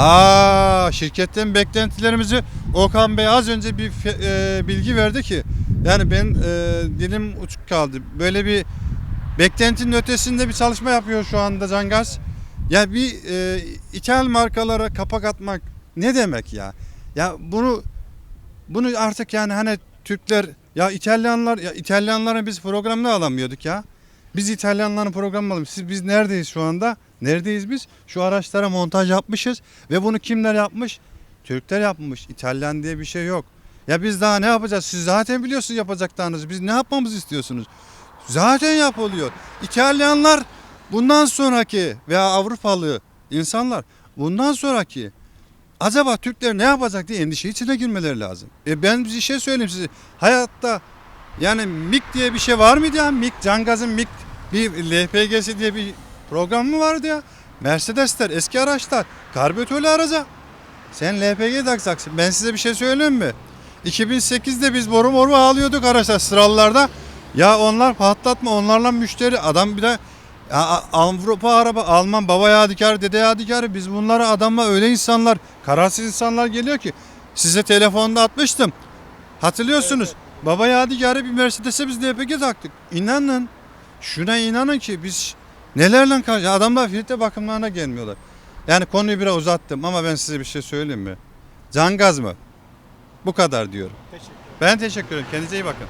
Aa şirketten beklentilerimizi Okan Bey az önce bir e, bilgi verdi ki yani ben e, dilim uçuk kaldı. Böyle bir beklentinin ötesinde bir çalışma yapıyor şu anda Cangaz. Ya bir e, ithal markalara kapak atmak ne demek ya? Ya bunu bunu artık yani hani Türkler ya İtalyanlar ya İtalyanların biz programını alamıyorduk ya. Biz İtalyanların alamıyoruz. Siz biz neredeyiz şu anda? Neredeyiz biz? Şu araçlara montaj yapmışız ve bunu kimler yapmış? Türkler yapmış. İtalyan diye bir şey yok. Ya biz daha ne yapacağız? Siz zaten biliyorsunuz yapacaklarınızı. Biz ne yapmamızı istiyorsunuz? Zaten yapılıyor. İtalyanlar bundan sonraki veya Avrupalı insanlar bundan sonraki acaba Türkler ne yapacak diye endişe içine girmeleri lazım. E ben bir şey söyleyeyim size. Hayatta yani MIG diye bir şey var mıydı ya? MIG, Cangaz'ın MIG bir LPG'si diye bir program mı vardı ya? Mercedesler, eski araçlar, karbüratörlü araca. Sen LPG takacaksın. Ben size bir şey söyleyeyim mi? 2008'de biz boru moru ağlıyorduk araçlar sıralılarda. Ya onlar patlatma onlarla müşteri adam bir de ya Avrupa araba Alman baba yadigarı dede yadigarı biz bunlara adamla öyle insanlar kararsız insanlar geliyor ki size telefonda atmıştım. Hatırlıyorsunuz. Baba yadigarı bir Mercedes'e biz LPG taktık. İnanın. Şuna inanın ki biz nelerle karşı adamlar filtre bakımlarına gelmiyorlar. Yani konuyu biraz uzattım ama ben size bir şey söyleyeyim mi? Can gaz mı? Bu kadar diyorum. Teşekkür ederim. Ben teşekkür ederim. Kendinize iyi bakın.